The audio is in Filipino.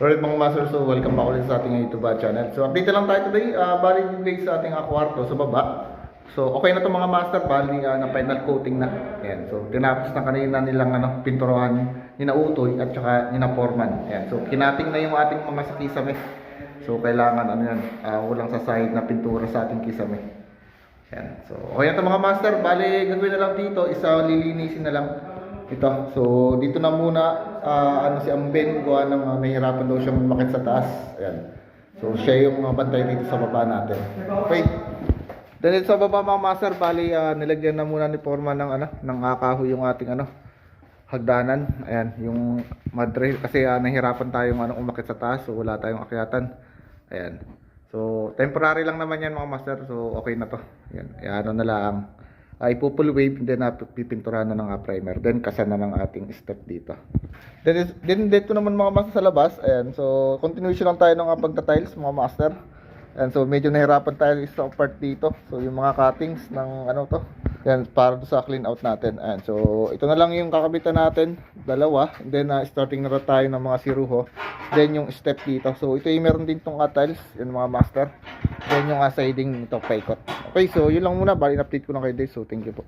Alright mga master, so welcome back ulit sa ating YouTube channel. So update lang tayo today, uh, bali guys sa ating uh, kwarto sa baba. So okay na to mga master, bali uh, na final coating na. Ayan, so tinapos na kanina nilang ano, pinturuan ni na Utoy at saka ni na Foreman. Ayan, so kinating na yung ating mga sa kisame. So kailangan ano yan, uh, walang sa side na pintura sa ating kisame. Ayan, so okay na to mga master, bali gagawin na lang dito, isa lilinisin na lang. Ito. So, dito na muna, ah, ano si Amben, gawa ng uh, nahihirapan daw siyang umakit sa taas. Ayan. So, siya yung uh, bantay dito sa baba natin. Okay. Dito sa baba mga master, bali, ah, nilagyan na muna ni Forma ng, ano, ng akaho yung ating, ano, hagdanan. Ayan, yung madre, kasi ah, nahihirapan tayong ano, umakit sa taas, so wala tayong akyatan. Ayan. So, temporary lang naman yan mga master, so okay na to. Ayan, Ayan, ano na lang ay pupul wave then pipinturahan na ng uh, primer. Then kasan na ng ating step dito. Then, then dito naman mga master sa labas. Ayan so continuation lang tayo ng uh, pagta-tiles mga master. And so medyo nahirapan tayo sa part dito. So yung mga cuttings ng ano to yan para sa clean out natin. Ayan so ito na lang yung kakabitan natin dalawa. Then uh, starting na tayo ng mga siruho then yung step dito. So ito yung meron din tong tiles yan mga master then yung uh, siding nito paikot. Okay so yun lang muna. Bali update ko lang kayo guys. So thank you po